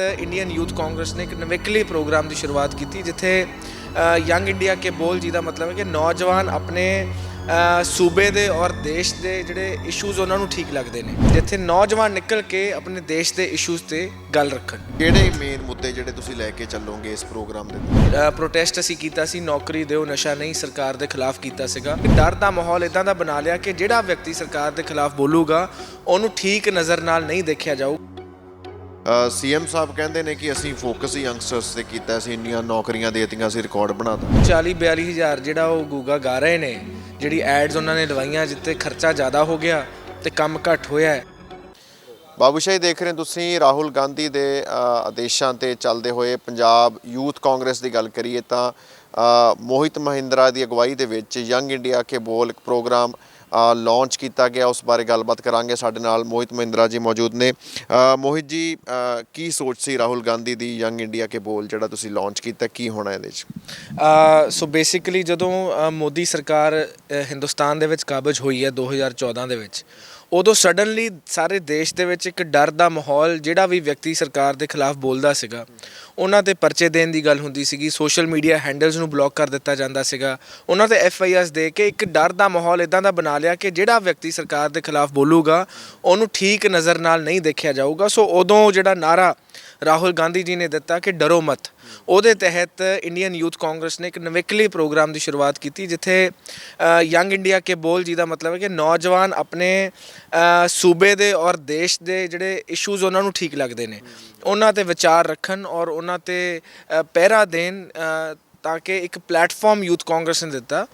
Indian youth Congress ਨੇ ਇੱਕ ਨਵੇਕਲੇ programme ਦੀ ਸ਼ੁਰੂਆਤ ਕੀਤੀ ਜਿੱਥੇ ਯੰਗ ਇੰਡੀਆ ਕੇ ਬੋਲ ਜੀ ਦਾ ਮਤਲਬ ਹੈ ਕਿ ਨੌਜਵਾਨ ਆਪਣੇ ਸੂਬੇ ਦੇ ਔਰ ਦੇਸ਼ ਦੇ ਜਿਹੜੇ ਇਸ਼ੂਜ਼ ਉਹਨਾਂ ਨੂੰ ਠੀਕ ਲੱਗਦੇ ਨੇ ਜਿੱਥੇ ਨੌਜਵਾਨ ਨਿਕਲ ਕੇ ਆਪਣੇ ਦੇਸ਼ ਦੇ ਇਸ਼ੂਜ਼ ਤੇ ਗੱਲ ਰੱਖਣ। ਕਿਹੜੇ ਮੇਨ ਮੁੱਦੇ ਜਿਹੜੇ ਤੁਸੀਂ ਲੈ ਕੇ ਚੱਲੋਗੇ ਇਸ ਪ੍ਰੋਗਰਾਮ ਦੇ ਪ੍ਰੋਟੈਸਟ ਅਸੀਂ ਕੀਤਾ ਸੀ ਨੌਕਰੀ ਦਿਓ ਨਸ਼ਾ ਨਹੀਂ ਸਰਕਾਰ ਦੇ ਖਿਲਾਫ ਕੀਤਾ ਸੀਗਾ। ਡਰ ਦਾ ਮਾਹੌਲ ਇਦਾਂ ਦਾ ਬਣਾ ਲਿਆ ਕਿ ਜਿਹੜਾ ਵਿਅਕਤੀ ਸਰਕਾਰ ਦੇ ਖਿਲਾਫ ਬੋਲੂਗਾ ਉਹਨੂੰ ਠੀਕ ਨਜ਼ਰ ਨਾਲ ਨਹੀਂ ਦੇਖਿਆ ਜਾਊ। ਸੀਐਮ ਸਾਹਿਬ ਕਹਿੰਦੇ ਨੇ ਕਿ ਅਸੀਂ ਫੋਕਸ ਹੀ ਯੰਗਸਟਰਸ ਤੇ ਕੀਤਾ ਸੀ ਇੰਨੀਆਂ ਨੌਕਰੀਆਂ ਦਿੱਤੀਆਂ ਸੀ ਰਿਕਾਰਡ ਬਣਾਤਾ 40 42 ਹਜ਼ਾਰ ਜਿਹੜਾ ਉਹ ਗੂਗਾ ਗਾ ਰਹੇ ਨੇ ਜਿਹੜੀ ਐਡਸ ਉਹਨਾਂ ਨੇ ਲਵਾਈਆਂ ਜਿੱਤੇ ਖਰਚਾ ਜ਼ਿਆਦਾ ਹੋ ਗਿਆ ਤੇ ਕੰਮ ਘੱਟ ਹੋਇਆ ਬਾਬੂ ਸ਼ਾਹੀ ਦੇਖ ਰਹੇ ਤੁਸੀਂ ਰਾਹੁਲ ਗਾਂਧੀ ਦੇ ਆਦੇਸ਼ਾਂ ਤੇ ਚੱਲਦੇ ਹੋਏ ਪੰਜਾਬ ਯੂਥ ਕਾਂਗਰਸ ਦੀ ਗੱਲ ਕਰੀਏ ਤਾਂ ਮੋਹਿਤ ਮਹਿੰਦਰਾ ਦੀ ਅਗਵਾਈ ਦੇ ਵਿੱਚ ਯੰਗ ਇੰਡੀਆ ਕੇ ਬੋਲ ਇੱਕ ਪ੍ਰੋਗਰਾਮ ਲਾਂਚ ਕੀਤਾ ਗਿਆ, ਉਸ ਬਾਰੇ ਗੱਲਬਾਤ ਕਰਾਂਗੇ। ਸਾਡੇ ਨਾਲ ਮੋਹਿਤ ਮਹਿੰਦਰਾ ਜੀ ਮੌਜੂਦ ਨੇ। ਮੋਹਿਤ ਜੀ ਕੀ ਸੋਚ ਸੀ ਰਾਹੁਲ ਗਾਂਧੀ ਦੀ, ਯੰਗ ਇੰਡੀਆ ਕੇ ਬੋਲ, ਜਿਹੜਾ ਤੁਸੀਂ ਲਾਂਚ ਕੀਤਾ, ਕੀ ਹੋਣਾ ਇਹਦੇ 'ਚ? ਸੋ ਬੇਸਿਕਲੀ ਜਦੋਂ ਮੋਦੀ ਸਰਕਾਰ ਹਿੰਦੁਸਤਾਨ ਦੇ ਵਿੱਚ ਕਾਬਜ ਹੋਈ ਹੈ 2014 ਦੇ ਵਿੱਚ, ਉਦੋਂ ਸਡਨਲੀ ਸਾਰੇ ਦੇਸ਼ ਦੇ ਵਿੱਚ ਇੱਕ ਡਰ ਦਾ ਮਾਹੌਲ, ਜਿਹੜਾ ਵੀ ਵਿਅਕਤੀ ਸਰਕਾਰ ਦੇ ਖਿਲਾਫ ਬੋਲਦਾ ਸੀਗਾ ਉਹਨਾਂ ਤੇ ਪਰਚੇ ਦੇਣ ਦੀ ਗੱਲ ਹੁੰਦੀ ਸੀਗੀ ਸੋਸ਼ਲ ਮੀਡੀਆ ਹੈਂਡਲਸ ਨੂੰ ਬਲੌਕ ਕਰ ਦਿੱਤਾ ਜਾਂਦਾ ਸੀਗਾ। ਉਹਨਾਂ ਤੇ ਐਫ ਆਈ ਆਰਸ ਦੇ ਕੇ ਇੱਕ ਡਰ ਦਾ ਮਾਹੌਲ ਇਦਾਂ ਦਾ ਬਣਾ ਲਿਆ ਕਿ ਜਿਹੜਾ ਵਿਅਕਤੀ ਸਰਕਾਰ ਦੇ ਖਿਲਾਫ ਬੋਲੂਗਾ, ਉਹਨੂੰ ਠੀਕ ਨਜ਼ਰ ਨਾਲ ਨਹੀਂ ਦੇਖਿਆ ਜਾਊਗਾ। ਸੋ ਉਦੋਂ ਜਿਹੜਾ ਨਾਰਾ ਰਾਹੁਲ ਗਾਂਧੀ ਜੀ ਨੇ ਦਿੱਤਾ ਕਿ ਡਰੋ ਮਤ। ਉਹਦੇ ਤਹਿਤ ਇੰਡੀਅਨ ਯੂਥ ਕਾਂਗਰਸ ਨੇ ਇੱਕ ਨਵੇਕਲੀ ਪ੍ਰੋਗਰਾਮ ਦੀ ਸ਼ੁਰੂਆਤ ਕੀਤੀ, ਜਿੱਥੇ ਯੰਗ ਇੰਡੀਆ ਕੇ ਬੋਲ ਜੀ ਦਾ ਮਤਲਬ ਹੈ ਕਿ ਨੌਜਵਾਨ ਆਪਣੇ ਸੂਬੇ ਦੇ ਔਰ ਦੇਸ਼ ਦੇ ਜਿਹੜੇ ਇਸ਼ੂਜ਼ ਉਹਨਾਂ ਨੂੰ ਠੀਕ ਲੱਗਦੇ ਨੇ। ਉਹਨਾਂ ਤੇ ਵਿਚਾਰ ਰੱਖਣ ਔਰ ਉਹਨਾਂ ਤੇ ਪਹਿਰਾ ਦੇਣ ਤਾਂ ਕਿ ਇੱਕ ਪਲੇਟਫਾਰਮ ਯੂਥ ਕਾਂਗਰਸ ਨੇ ਦਿੱਤਾ,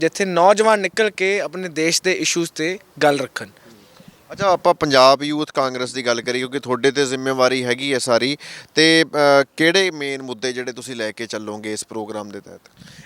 ਜਿੱਥੇ ਨੌਜਵਾਨ ਨਿਕਲ ਕੇ ਆਪਣੇ ਦੇਸ਼ ਦੇ ਇਸ਼ੂਜ਼ ਤੇ ਗੱਲ ਰੱਖਣ। ਅੱਛਾ ਆਪਾਂ ਪੰਜਾਬ ਯੂਥ ਕਾਂਗਰਸ ਦੀ ਗੱਲ ਕਰੀਏ ਕਿਉਂਕਿ ਤੁਹਾਡੇ ਤੇ ਜ਼ਿੰਮੇਵਾਰੀ ਹੈਗੀ ਹੈ ਸਾਰੀ ਤੇ ਅ, ਕਿਹੜੇ ਮੇਨ ਮੁੱਦੇ ਜਿਹੜੇ ਤੁਸੀਂ ਲੈ ਕੇ ਚੱਲੋਗੇ ਇਸ ਪ੍ਰੋਗਰਾਮ ਦੇ ਤਹਿਤ?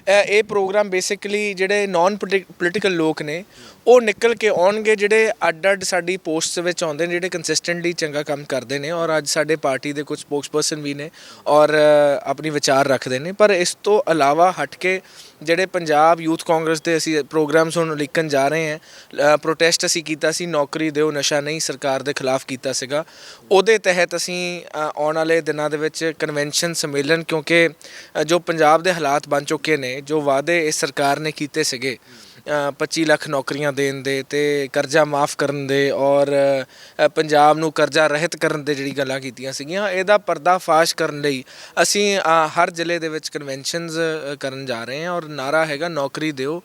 ਇਹ ਇਹ ਪ੍ਰੋਗਰਾਮ ਬੇਸਿਕਲੀ ਜਿਹੜੇ ਨਾਨ ਪੋਲੀਟੀਕਲ ਲੋਕ ਨੇ ਉਹ ਨਿਕਲ ਕੇ ਆਉਣਗੇ ਜਿਹੜੇ ਅੱਡ ਅੱਡ ਸਾਡੀ ਪੋਸਟਸ ਵਿੱਚ ਆਉਂਦੇ ਨੇ ਜਿਹੜੇ ਕੰਸਿਸਟੈਂਟਲੀ ਚੰਗਾ ਕੰਮ ਕਰਦੇ ਨੇ ਔਰ ਅੱਜ ਸਾਡੇ ਪਾਰਟੀ ਦੇ ਕੁਝ ਸਪੋਕਸਪਰਸਨ ਵੀ ਨੇ ਔਰ ਅ, ਆਪਣੀ ਵਿਚਾਰ ਰੱਖਦੇ ਨੇ ਪਰ ਇਸ ਤੋਂ ਇਲਾਵਾ ਹਟ ਕੇ ਜਿਹੜੇ ਪੰਜਾਬ ਯੂਥ ਕਾਂਗਰਸ ਦੇ ਅਸੀਂ ਪ੍ਰੋਗਰਾਮਸ ਹੁਣ ਲਿਖਣ ਜਾ ਰਹੇ ਹਾਂ ਪ੍ਰੋਟੈਸਟ ਅਸੀਂ ਕੀਤਾ ਸੀ, ਨੌਕਰੀ ਦਿਓ, ਨਸ਼ਾ ਨਹੀਂ, ਸਰਕਾਰ ਦੇ ਖਿਲਾਫ ਕੀਤਾ ਸੀਗਾ। ਉਹਦੇ ਤਹਿਤ ਅਸੀਂ ਆਉਣ ਵਾਲੇ ਦਿਨਾਂ ਦੇ ਵਿੱਚ ਕਨਵੈਨਸ਼ਨ ਸੰਮੇਲਨ, ਕਿਉਂਕਿ ਜੋ ਪੰਜਾਬ ਦੇ ਹਾਲਾਤ ਬਣ ਚੁੱਕੇ ਨੇ, ਜੋ ਵਾਅਦੇ ਇਸ ਸਰਕਾਰ ਨੇ ਕੀਤੇ ਸੀਗੇ 25 ਲੱਖ ਨੌਕਰੀਆਂ ਦੇਣ ਦੇ ਤੇ ਕਰਜ਼ਾ ਮਾਫ ਕਰਨ ਦੇ ਔਰ ਪੰਜਾਬ ਨੂੰ ਕਰਜ਼ਾ ਰਹਿਤ ਕਰਨ ਦੇ ਜਿਹੜੀ ਗੱਲਾਂ ਕੀਤੀਆਂ ਸੀਗੀਆਂ, ਇਹਦਾ ਪਰਦਾਫਾਸ਼ ਕਰਨ ਲਈ ਅਸੀਂ ਹਰ ਜ਼ਿਲ੍ਹੇ ਦੇ ਵਿੱਚ ਕਨਵੈਨਸ਼ਨਸ ਕਰਨ ਜਾ ਰਹੇ ਹਾਂ ਔਰ ਨਾਰਾ ਹੈਗਾ ਨੌਕਰੀ ਦਿਓ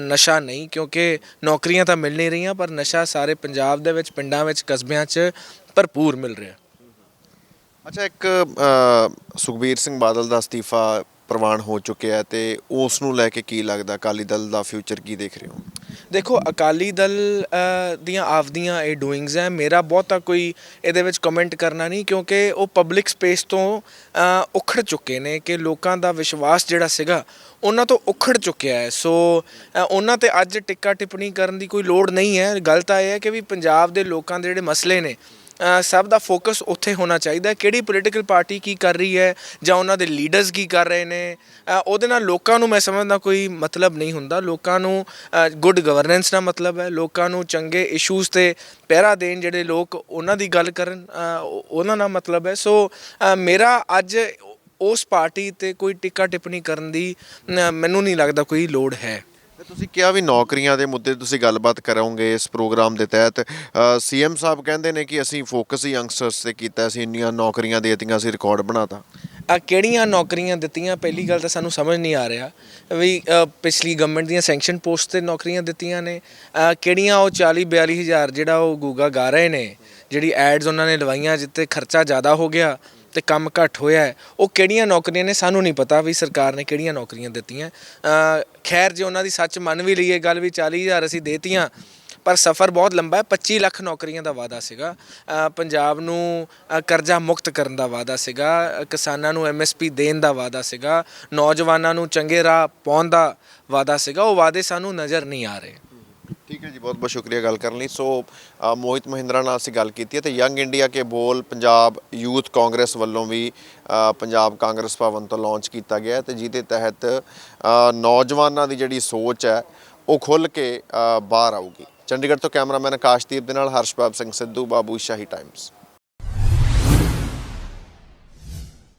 ਨਸ਼ਾ ਨਹੀਂ ਕਿਉਂਕਿ ਨੌਕਰੀਆਂ ਤਾਂ ਮਿਲ ਨਹੀਂ ਰਹੀਆਂ ਪਰ ਨਸ਼ਾ ਸਾਰੇ ਪੰਜਾਬ ਦੇ ਵਿੱਚ, ਪਿੰਡਾਂ ਵਿੱਚ, ਕਸਬਿਆਂ 'ਚ ਭਰਪੂਰ ਮਿਲ ਰਿਹਾ। ਅੱਛਾ, ਇੱਕ ਸੁਖਬੀਰ ਸਿੰਘ ਬਾਦਲ ਦਾ ਅਸਤੀਫਾ ਪ੍ਰਵਾਨ ਹੋ ਚੁੱਕਿਆ ਹੈ ਤੇ ਉਸ ਨੂੰ ਲੈ ਕੇ ਕੀ ਲੱਗਦਾ ਅਕਾਲੀ ਦਲ ਦਾ ਫਿਊਚਰ ਕੀ ਦੇਖ ਰਹੇ ਹੋ? ਦੇਖੋ ਅਕਾਲੀ ਦਲ ਦੀਆਂ ਆਪਦੀਆਂ ਇਹ ਡੂਇੰਗਸ ਹੈ। ਮੇਰਾ ਬਹੁਤਾ ਕੋਈ ਇਹਦੇ ਵਿੱਚ ਕਮੈਂਟ ਕਰਨਾ ਨਹੀਂ ਕਿਉਂਕਿ ਉਹ ਪਬਲਿਕ ਸਪੇਸ ਤੋਂ ਅ, ਉਖੜ ਚੁੱਕੇ ਨੇ ਕਿ ਲੋਕਾਂ ਦਾ ਵਿਸ਼ਵਾਸ ਜਿਹੜਾ ਸੀਗਾ ਉਹਨਾਂ ਤੋਂ ਉਖੜ ਚੁੱਕਿਆ ਹੈ। ਸੋ ਉਹਨਾਂ ਤੇ ਅੱਜ ਟਿੱਕਾ ਟਿੱਪਣੀ ਕਰਨ ਦੀ ਕੋਈ ਲੋੜ ਨਹੀਂ ਹੈ। ਗੱਲ ਤਾਂ ਇਹ ਹੈ ਕਿ ਵੀ ਪੰਜਾਬ ਦੇ ਲੋਕਾਂ ਦੇ ਜਿਹੜੇ ਮਸਲੇ ਨੇ ਸਭ ਦਾ ਫੋਕਸ ਉੱਥੇ ਹੋਣਾ ਚਾਹੀਦਾ ਹੈ। ਕਿਹੜੀ ਪੋਲੀਟੀਕਲ ਪਾਰਟੀ ਕੀ ਕਰ ਰਹੀ ਹੈ ਜਾਂ ਉਹਨਾਂ ਦੇ ਲੀਡਰਸ ਕੀ ਕਰ ਰਹੇ ਨੇ? ਉਹਦੇ ਨਾਲ ਲੋਕਾਂ ਨੂੰ ਮੈਂ ਸਮਝਦਾ ਕੋਈ ਮਤਲਬ ਨਹੀਂ ਹੁੰਦਾ। ਲੋਕਾਂ ਨੂੰ ਗੁੱਡ ਗਵਰਨੈਂਸ ਨਾਲ ਮਤਲਬ ਹੈ। ਲੋਕਾਂ ਨੂੰ ਚੰਗੇ ਇਸ਼ੂਜ਼ ਤੇ ਪਹਿਰਾ ਦੇਣ ਜਿਹੜੇ ਲੋਕ ਉਹਨਾਂ ਦੀ ਗੱਲ ਕਰਨ ਉਹਨਾਂ ਨਾਲ ਮਤਲਬ ਹੈ। ਸੋ ਮੇਰਾ ਅੱਜ ਉਸ ਪਾਰਟੀ ਤੇ ਕੋਈ ਟਿੱਕਾ ਟਿੱਪਣੀ ਕਰਨ ਦੀ ਮੈਨੂੰ ਨਹੀਂ ਲੱਗਦਾ ਕੋਈ ਲੋੜ ਹੈ। ਤੇ ਤੁਸੀਂ ਕਿਹਾ ਵੀ ਨੌਕਰੀਆਂ ਦੇ ਮੁੱਦੇ ਤੇ ਤੁਸੀਂ ਗੱਲਬਾਤ ਕਰੋਗੇ ਇਸ ਪ੍ਰੋਗਰਾਮ ਦੇ ਤਹਿਤ। ਸੀਐਮ ਸਾਹਿਬ ਕਹਿੰਦੇ ਨੇ ਕਿ ਅਸੀਂ ਫੋਕਸ ਹੀ ਯੰਗਸਟਰਸ ਤੇ ਕੀਤਾ ਸੀ ਇੰਨੀਆਂ ਨੌਕਰੀਆਂ ਦੇਤੀਆਂ, ਅਸੀਂ ਰਿਕਾਰਡ ਬਣਾਤਾ। ਆ ਕਿਹੜੀਆਂ ਨੌਕਰੀਆਂ ਦਿੱਤੀਆਂ? ਪਹਿਲੀ ਗੱਲ ਤਾਂ ਸਾਨੂੰ ਸਮਝ ਨਹੀਂ ਆ ਰਿਹਾ ਵੀ ਪਿਛਲੀ ਗਵਰਨਮੈਂਟ ਦੀਆਂ ਸੈਂਕਸ਼ਨ ਪੋਸਟ ਤੇ ਨੌਕਰੀਆਂ ਦਿੱਤੀਆਂ ਨੇ। ਕਿਹੜੀਆਂ ਉਹ 40 42 ਹਜ਼ਾਰ ਜਿਹੜਾ ਉਹ ਗੂਗਾ ਗਾ ਰਹੇ ਨੇ, ਜਿਹੜੀ ਐਡਸ ਉਹਨਾਂ ਨੇ ਲਵਾਈਆਂ ਜਿੱਤੇ ਖਰਚਾ ਜ਼ਿਆਦਾ ਹੋ ਗਿਆ ਤੇ ਕੰਮ ਘੱਟ ਹੋਇਆ ਹੈ, ਉਹ ਕਿਹੜੀਆਂ ਨੌਕਰੀਆਂ ਨੇ ਸਾਨੂੰ ਨਹੀਂ ਪਤਾ ਵੀ ਸਰਕਾਰ ਨੇ ਕਿਹੜੀਆਂ ਨੌਕਰੀਆਂ ਦਿੱਤੀਆਂ। ਖੈਰ ਜੇ ਉਹਨਾਂ ਦੀ ਸੱਚ ਮੰਨ ਵੀ ਲਈਏ, ਗੱਲ ਵੀ 40 ਹਜ਼ਾਰ ਅਸੀਂ ਦੇਤੀਆਂ, ਪਰ ਸਫ਼ਰ ਬਹੁਤ ਲੰਬਾ ਹੈ 25 ਲੱਖ ਨੌਕਰੀਆਂ ਦਾ ਵਾਅਦਾ ਸੀਗਾ। ਪੰਜਾਬ ਨੂੰ ਕਰਜ਼ਾ ਮੁਕਤ ਕਰਨ ਦਾ ਵਾਅਦਾ ਸੀਗਾ, ਕਿਸਾਨਾਂ ਨੂੰ ਐਮਐਸਪੀ ਦੇਣ ਦਾ ਵਾਅਦਾ ਸੀਗਾ, ਨੌਜਵਾਨਾਂ ਨੂੰ ਚੰਗੇ ਰਾਹ ਪਾਉਣ ਦਾ ਵਾਅਦਾ ਸੀਗਾ, ਉਹ ਵਾਅਦੇ ਸਾਨੂੰ ਨਜ਼ਰ ਨਹੀਂ ਆ ਰਹੇ। ਠੀਕ ਹੈ ਜੀ ਬਹੁਤ ਬਹੁਤ ਸ਼ੁਕਰੀਆ ਗੱਲ ਕਰਨ ਲਈ। ਸੋ ਅ, ਮੋਹਿਤ ਮਹਿੰਦਰਾ ਨਾਲ ਅਸੀਂ ਗੱਲ ਕੀਤੀ ਹੈ ਤੇ ਯੰਗ ਇੰਡੀਆ ਕੇ ਬੋਲ ਪੰਜਾਬ ਯੂਥ ਕਾਂਗਰਸ ਵੱਲੋਂ ਵੀ ਅ, ਪੰਜਾਬ ਕਾਂਗਰਸ ਭਵਨ ਤੋਂ ਲਾਂਚ ਕੀਤਾ ਗਿਆ ਹੈ ਤੇ ਜਿਹਦੇ ਤਹਿਤ ਅ, ਨੌਜਵਾਨਾਂ ਦੀ ਜਿਹੜੀ ਸੋਚ ਹੈ ਉਹ ਖੁੱਲ ਕੇ ਅ, ਬਾਹਰ ਆਊਗੀ। ਚੰਡੀਗੜ੍ਹ ਤੋਂ ਕੈਮਰਾਮੈਨ ਆਕਾਸ਼ਦੀਪ ਦੇ ਨਾਲ ਹਰਸ਼ਬਾਬ ਸਿੰਘ ਸਿੱਧੂ ਬਾਬੂ ਸ਼ਾਹੀ ਟਾਈਮਸ